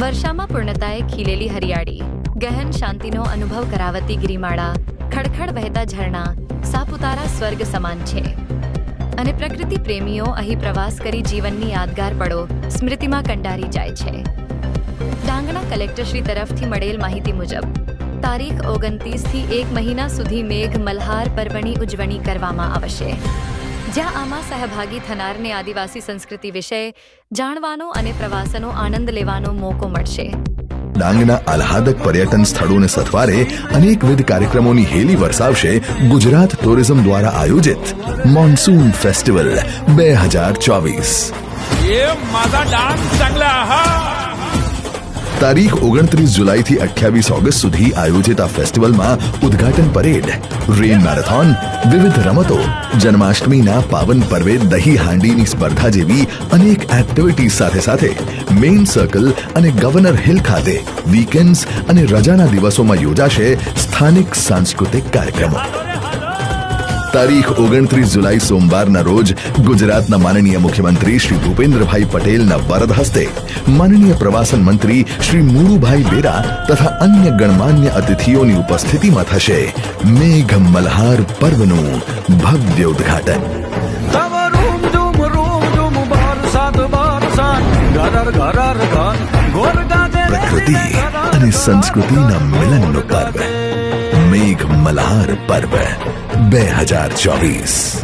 વર્ષામાં પૂર્ણતાએ ખીલેલી હરિયાળી, ગહન શાંતિનો અનુભવ કરાવતી ગિરિમાળા, ખડખડ વહેતા ઝરણા, સાપુતારા સ્વર્ગ સમાન છે. અને પ્રકૃતિ પ્રેમીઓ અહીં પ્રવાસ કરી જીવનની યાદગાર પળો સ્મૃતિમાં કંડારી જાય છે. ડાંગના કલેક્ટરશ્રી તરફથી મળેલ માહિતી મુજબ, તારીખ ઓગણત્રીસથી એક મહિના સુધી મેઘ મલ્હાર પર્વની ઉજવણી કરવામાં આવશે. જ્યાં આમાં સહભાગી થનારને આદિવાસી સંસ્કૃતિ વિશે જાણવાનો અને પ્રવાસનો આનંદ લેવાનો મોકો મળશે. ડાંગના આહલાદક પર્યટન સ્થળોને સથવારે અનેકવિધ કાર્યક્રમોની હેલી વરસાવશે ગુજરાત ટુરિઝમ દ્વારા આયોજિત મોન્સૂન ફેસ્ટિવલ બે હજાર ચોવીસ. તારીખ ઓગણત્રીસ જુલાઈથી અઠ્યાવીસ ઓગસ્ટ સુધી આયોજિત આ ફેસ્ટિવલમાં ઉદઘાટન પરેડ, રેન મેરેથોન, વિવિધ રમતો, જન્માષ્ટમીના પાવન પર્વે, દહી હાંડીની સ્પર્ધા જેવી અનેક એક્ટિવિટીઝ સાથે સાથે મેઇન સર્કલ અને ગવર્નર હિલ ખાતે વીકેન્ડ્સ અને રજાના દિવસોમાં યોજાશે સ્થાનિક સાંસ્કૃતિક કાર્યક્રમો. તારીખ ઓગણત્રીસ જુલાઈ સોમવારના રોજ ગુજરાતના માનનીય મુખ્યમંત્રી શ્રી ભૂપેન્દ્રભાઈ પટેલના વરદ હસ્તે માનનીય પ્રવાસન મંત્રી શ્રી મુળુભાઈ બેરા તથા અન્ય ગણમાન્ય અતિથિઓની ઉપસ્થિતિમાં થશે મેઘ મલ્હાર પર્વનું ભવ્ય ઉદ્ઘાટન. પ્રકૃતિ અને સંસ્કૃતિના મિલનનો પર્વ મેઘ મલ્હાર પર્વ. બે હજાર ચોવીસ.